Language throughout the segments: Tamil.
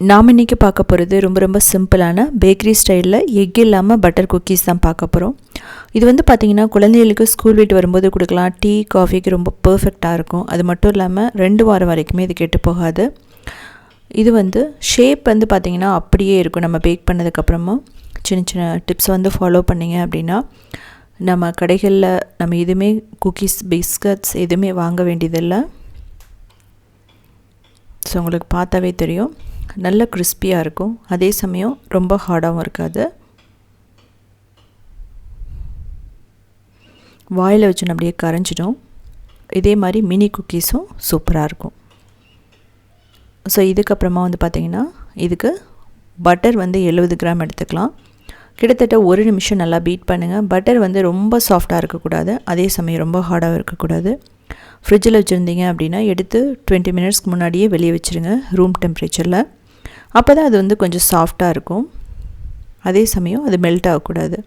நாம் இன்றைக்கி பார்க்க போகிறது ரொம்ப ரொம்ப சிம்பிளான பேக்கரி ஸ்டைலில் எக் இல்லாமல் பட்டர் குக்கீஸ் தான் பார்க்க போகிறோம் இது வந்து பார்த்திங்கன்னா குழந்தைகளுக்கு ஸ்கூல் வீட்டு வரும்போது கொடுக்கலாம். டீ காஃபிக்கு ரொம்ப பர்ஃபெக்டாக இருக்கும். அது மட்டும் இல்லாமல் ரெண்டு வாரம் வரைக்குமே இது கெட்டு போகாது. இது வந்து ஷேப் வந்து பார்த்திங்கன்னா அப்படியே இருக்கும். நம்ம பேக் பண்ணதுக்கப்புறமா சின்ன சின்ன டிப்ஸ் வந்து ஃபாலோ பண்ணிங்க அப்படின்னா நம்ம கடைகளில் நம்ம எதுவுமே குக்கீஸ் பிஸ்கட்ஸ் எதுவுமே வாங்க வேண்டியதில்லை. ஸோ உங்களுக்கு பார்த்தாவே தெரியும். நல்ல கிறிஸ்பியாக இருக்கும். அதே சமயம் ரொம்ப ஹார்டாகவும் இருக்காது. வாயில் வச்சு அப்படியே கரைஞ்சிடும். இதே மாதிரி மினி குக்கீஸும் சூப்பராக இருக்கும். ஸோ இதுக்கப்புறமா வந்து பார்த்திங்கன்னா இதுக்கு பட்டர் வந்து எழுபது கிராம் எடுத்துக்கலாம். கிட்டத்தட்ட ஒரு நிமிஷம் நல்லா பீட் பண்ணுங்கள் பட்டர் வந்து ரொம்ப சாஃப்டாக இருக்கக்கூடாது. அதே சமயம் ரொம்ப ஹார்டாகவும் இருக்கக்கூடாது. ஃப்ரிட்ஜில் வச்சுருந்தீங்க அப்படின்னா எடுத்து டுவெண்ட்டி மினிட்ஸ்க்கு முன்னாடியே வெளியே வச்சுருங்க ரூம் டெம்பரேச்சரில் அப்போ தான் அது வந்து கொஞ்சம் சாஃப்டாக இருக்கும். அதே சமயம் அது மெல்ட் ஆகக்கூடாது.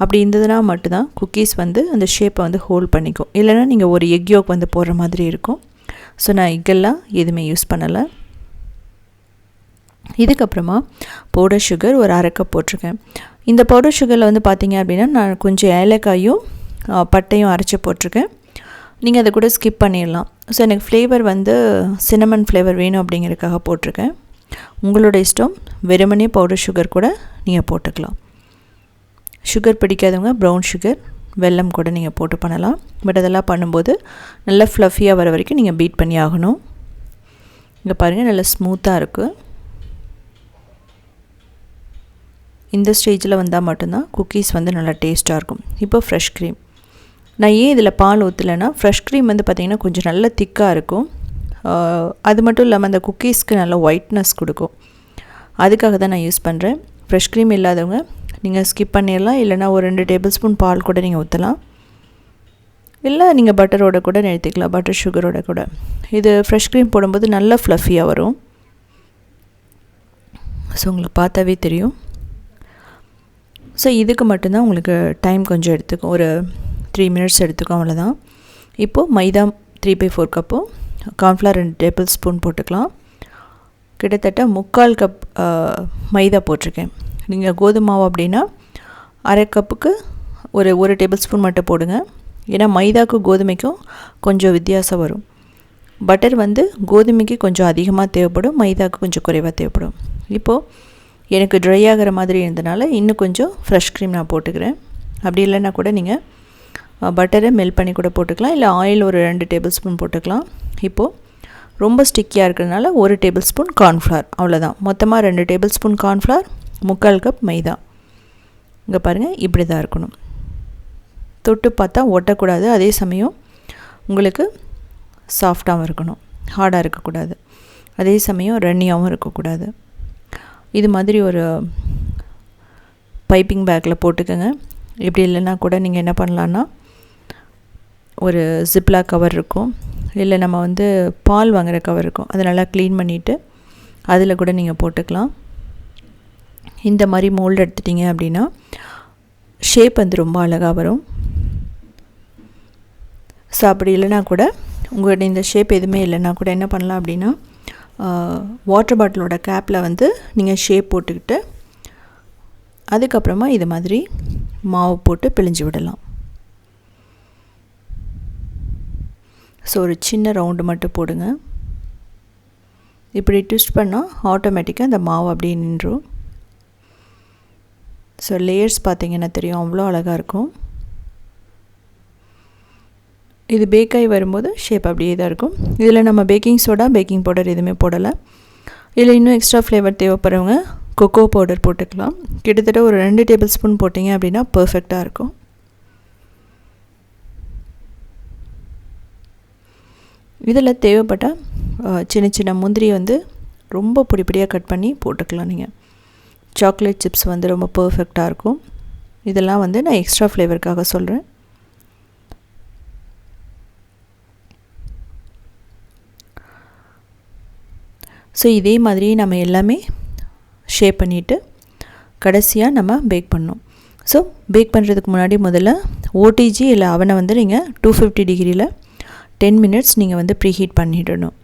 அப்படி இருந்ததுன்னா மட்டும்தான் குக்கீஸ் வந்து அந்த ஷேப்பை வந்து ஹோல்ட் பண்ணிக்கும். இல்லைனா நீங்கள் ஒரு எக் யோக் வந்து போடுற மாதிரி இருக்கும். ஸோ நான் எக்கெல்லாம் எதுவுமே யூஸ் பண்ணலை. இதுக்கப்புறமா பவுடர் சுகர் ஒரு அரை கப் போட்டிருக்கேன். இந்த பவுடர் சுகரில் வந்து பார்த்தீங்க அப்படின்னா நான் கொஞ்சம் ஏலக்காயும் பட்டையும் அரைச்சி போட்டிருக்கேன். நீங்கள் அதை கூட ஸ்கிப் பண்ணிடலாம். ஸோ எனக்கு ஃப்ளேவர் வந்து சினமன் ஃப்ளேவர் வேணும் அப்படிங்கிறதுக்காக போட்டிருக்கேன். உங்களோட இஷ்டம் வெறுமனே பவுடர் சுகர் கூட நீங்கள் போட்டுக்கலாம். சுகர் பிடிக்காதவங்க ப்ரௌன் சுகர் வெல்லம் கூட நீங்கள் போட்டு பண்ணலாம். பட் அதெல்லாம் பண்ணும்போது நல்லா ஃப்ளஃபியாக வர வரைக்கும் நீங்கள் பீட் பண்ணி ஆகணும். இங்கே பாருங்கள் நல்லா ஸ்மூத்தாக இருக்குது இந்த ஸ்டேஜில் வந்தால் மட்டும்தான் குக்கீஸ் வந்து நல்லா டேஸ்ட்டாக இருக்கும். இப்போ ஃப்ரெஷ் க்ரீம் நான் ஏன் இதில் பால் ஊற்றலைன்னா ஃப்ரெஷ் க்ரீம் வந்து பார்த்திங்கன்னா கொஞ்சம் நல்ல திக்காக இருக்கும். அது மட்டும் இல்லாமல் அந்த குக்கீஸ்க்கு நல்ல ஒயிட்னஸ் கொடுக்கும். அதுக்காக தான் நான் யூஸ் பண்ணுறேன் ஃப்ரெஷ் க்ரீம் இல்லாதவங்க நீங்கள் ஸ்கிப் பண்ணிடலாம். இல்லைனா ஒரு ரெண்டு டேபிள் ஸ்பூன் பால் கூட நீங்கள் ஊற்றலாம் இல்லை நீங்கள் பட்டரோட கூட நிறுத்திக்கலாம். பட்டர் சுகரோட கூட. இது ஃப்ரெஷ் க்ரீம் போடும்போது நல்லா ஃப்ளஃபியாக வரும். ஸோ உங்களுக்கு பார்த்தாவே தெரியும். ஸோ இதுக்கு மட்டும்தான் உங்களுக்கு டைம் கொஞ்சம் எடுத்துக்கும். ஒரு த்ரீ மினிட்ஸ் எடுத்துக்கோ அவ்வளோதான் இப்போது மைதா த்ரீ பை ஃபோர் கப்பும் கார்ன்ஃப்ளவர் ரெண்டு டேபிள் ஸ்பூன் போட்டுக்கலாம். கிட்டத்தட்ட முக்கால் கப் மைதா போட்டிருக்கேன். நீங்கள் கோதுமை மாவு அப்படின்னா அரை கப்புக்கு ஒரு ஒரு டேபிள் ஸ்பூன் மட்டும் போடுங்க. ஏன்னா மைதாக்கும் கோதுமைக்கும் கொஞ்சம் வித்தியாசம் வரும். பட்டர் வந்து கோதுமைக்கு கொஞ்சம் அதிகமாக தேவைப்படும் மைதாவுக்கு கொஞ்சம் குறைவாக தேவைப்படும். இப்போது எனக்கு ட்ரை ஆகிற மாதிரி இருந்தனால இன்னும் கொஞ்சம் ஃப்ரெஷ் க்ரீம் நான் போட்டுக்கிறேன். அப்படி இல்லைன்னா கூட நீங்கள் பட்டரை மெல்ட் பண்ணி கூட போட்டுக்கலாம். இல்லை ஆயில் ஒரு ரெண்டு டேபிள் ஸ்பூன் போட்டுக்கலாம். இப்போது ரொம்ப ஸ்டிக்கியாக இருக்கிறதுனால ஒரு டேபிள் ஸ்பூன் கார்ன்ஃப்ளவர் அவ்வளோதான் மொத்தமாக ரெண்டு டேபிள் ஸ்பூன் கார்ன்ஃப்ளவர் முக்கால் கப் மைதா. இங்கே பாருங்கள் இப்படி தான் இருக்கணும். தொட்டு பார்த்தா ஒட்டக்கூடாது. அதே சமயம் உங்களுக்கு சாஃப்டாகவும் இருக்கணும். ஹார்டாக இருக்கக்கூடாது. அதே சமயம் ரன்னியாகவும் இருக்கக்கூடாது. இது மாதிரி ஒரு பைப்பிங் பேக்கில் போட்டுக்கோங்க. இப்படி இல்லைன்னா கூட நீங்கள் என்ன பண்ணலான்னா ஒரு ஜிப்லா கவர் இருக்கும். இல்லை நம்ம வந்து பால் வாங்குகிற கவர் இருக்கும். அதை நல்லா க்ளீன் பண்ணிவிட்டு அதில் கூட நீங்கள் போட்டுக்கலாம். இந்த மாதிரி மோல்டு எடுத்துட்டிங்க அப்படின்னா ஷேப் வந்து ரொம்ப அழகாக வரும். ஸோ அப்படி இல்லைனா கூட உங்கள்கிட்ட இந்த ஷேப் எதுவுமே இல்லைன்னா கூட என்ன பண்ணலாம் அப்படின்னா வாட்டர் பாட்டிலோட கேப்பில் வந்து நீங்கள் ஷேப் போட்டுக்கிட்டு அதுக்கப்புறமா இது மாதிரி மாவு போட்டு பிழிஞ்சு விடலாம். ஸோ ஒரு சின்ன ரவுண்டு மட்டும் போடுங்க. இப்படி ட்விஸ்ட் பண்ணால் ஆட்டோமேட்டிக்காக அந்த மாவு அப்படியே நின்றும். ஸோ லேயர்ஸ் பார்த்திங்கன்னா தெரியும். அவ்வளோ அழகாக இருக்கும். இது பேக்காகி வரும்போது ஷேப் அப்படியே தான் இருக்கும். இதில் நம்ம பேக்கிங் சோடா பேக்கிங் பவுடர் எதுவுமே போடலை. இதில் இன்னும் எக்ஸ்ட்ரா ஃப்ளேவர் தேவைப்படுறவங்க கொக்கோ பவுடர் போட்டுக்கலாம். கிட்டத்தட்ட ஒரு ரெண்டு டேபிள் ஸ்பூன் போட்டிங்க அப்படின்னா பர்ஃபெக்டாக இருக்கும். இதில் தேவைப்பட்டால் சின்ன சின்ன முந்திரியை வந்து ரொம்ப பொடி பொடியாக கட் பண்ணி போட்டுக்கலாம் நீங்கள் சாக்லேட் சிப்ஸ் வந்து ரொம்ப பர்ஃபெக்டாக இருக்கும். இதெல்லாம் வந்து நான் எக்ஸ்ட்ரா ஃப்ளேவருக்காக சொல்கிறேன் ஸோ இதே மாதிரி நம்ம எல்லாமே ஷேப் பண்ணிவிட்டு கடைசியாக நம்ம பேக் பண்ணோம் ஸோ பேக் பண்ணுறதுக்கு முன்னாடி முதல்ல ஓடிஜி இல்லை அவனை வந்து நீங்கள் டூ ஃபிஃப்டி டிகிரியில் டென் மினிட்ஸ் நீங்கள் வந்து ப்ரீஹீட் பண்ணிடணும்.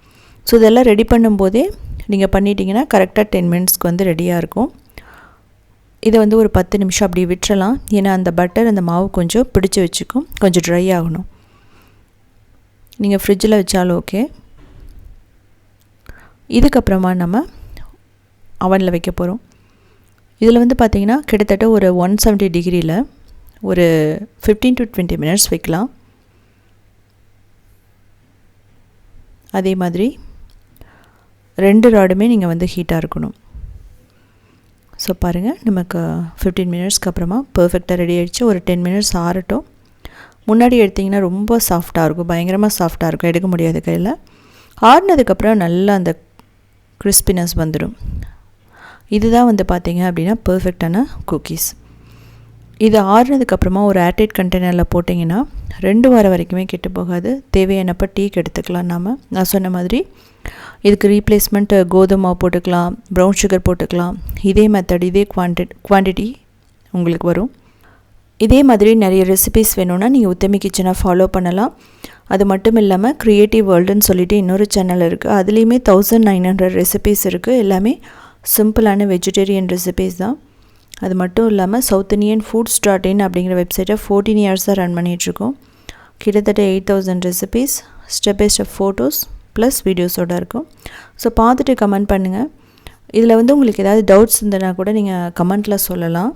ஸோ இதெல்லாம் ரெடி பண்ணும்போதே நீங்கள் பண்ணிட்டீங்கன்னா கரெக்டாக டென் மினிட்ஸ்க்கு வந்து ரெடியாக இருக்கும். இதை வந்து ஒரு பத்து நிமிஷம் அப்படி விட்டுறலாம். ஏன்னா அந்த பட்டர் அந்த மாவு கொஞ்சம் பிடிச்சி வச்சுக்கும். கொஞ்சம் ட்ரை ஆகணும். நீங்கள் ஃப்ரிட்ஜில் வச்சாலும் ஓகே இதுக்கப்புறமா நம்ம அவனில் வைக்க போகிறோம் இதில் வந்து பார்த்திங்கன்னா கிட்டத்தட்ட ஒரு ஒன் செவன்ட்டி டிகிரியில் ஒரு ஃபிஃப்டீன் டு டுவெண்ட்டி மினிட்ஸ் வைக்கலாம். அதே மாதிரி ரெண்டு ராடுமே நீங்கள் வந்து ஹீட்டாக இருக்கணும். ஸோ பாருங்கள் நமக்கு ஃபிஃப்டீன் மினிட்ஸ்க்கு அப்புறமா பர்ஃபெக்டாக ரெடி ஆகிடுச்சு ஒரு டென் மினிட்ஸ் ஆறட்டும். முன்னாடி எடுத்திங்கன்னா ரொம்ப சாஃப்டாக இருக்கும். பயங்கரமாக சாஃப்டாக இருக்கும். எடுக்க முடியாது கையில். ஆறுனதுக்கப்புறம் நல்லா அந்த கிறிஸ்பினஸ் வந்துடும் இதுதான் வந்து பார்த்திங்க அப்படின்னா பர்ஃபெக்டான குக்கீஸ் இது ஆறுனதுக்கப்புறமா ஒரு ஏர்டைட் கண்டெய்னரில் போட்டிங்கன்னா ரெண்டு வாரம் வரைக்குமே கெட்டு போகாது. தேவையானப்போ டீக்கு எடுத்துக்கலாம் நாம். நான் சொன்ன மாதிரி இதுக்கு ரீப்ளேஸ்மெண்ட் கோதுமை மாவு போட்டுக்கலாம் ப்ரௌன் சுகர் போட்டுக்கலாம். இதே மெத்தட் இதே குவான்டி குவான்டிட்டி உங்களுக்கு வரும். இதே மாதிரி நிறைய ரெசிபிஸ் வேணும்னா நீங்கள் உத்தமி கிச்சனை ஃபாலோ பண்ணலாம். அது மட்டும் இல்லாமல் க்ரியேட்டிவ் வேர்ல்டுன்னு சொல்லிட்டு இன்னொரு சேனல் இருக்குது அதுலேயுமே தௌசண்ட் நைன் ஹண்ட்ரட் ரெசிபீஸ் இருக்குது எல்லாமே சிம்பிளான வெஜிடேரியன் ரெசிபீஸ் தான். அது மட்டும் இல்லாமல் South Indian foods dot in அப்படிங்கிற வெப்சைட்டை ஃபோர்டீன் இயர்ஸாக ரன் பண்ணிகிட்ருக்கோம் கிட்டத்தட்ட eight thousand recipes step by step photos plus வீடியோஸோடு இருக்கும். ஸோ பார்த்துட்டு கமெண்ட் பண்ணுங்கள் இதில் வந்து உங்களுக்கு ஏதாவது டவுட்ஸ் இருந்ததுன்னா கூட நீங்கள் கமெண்ட்டில் சொல்லலாம்.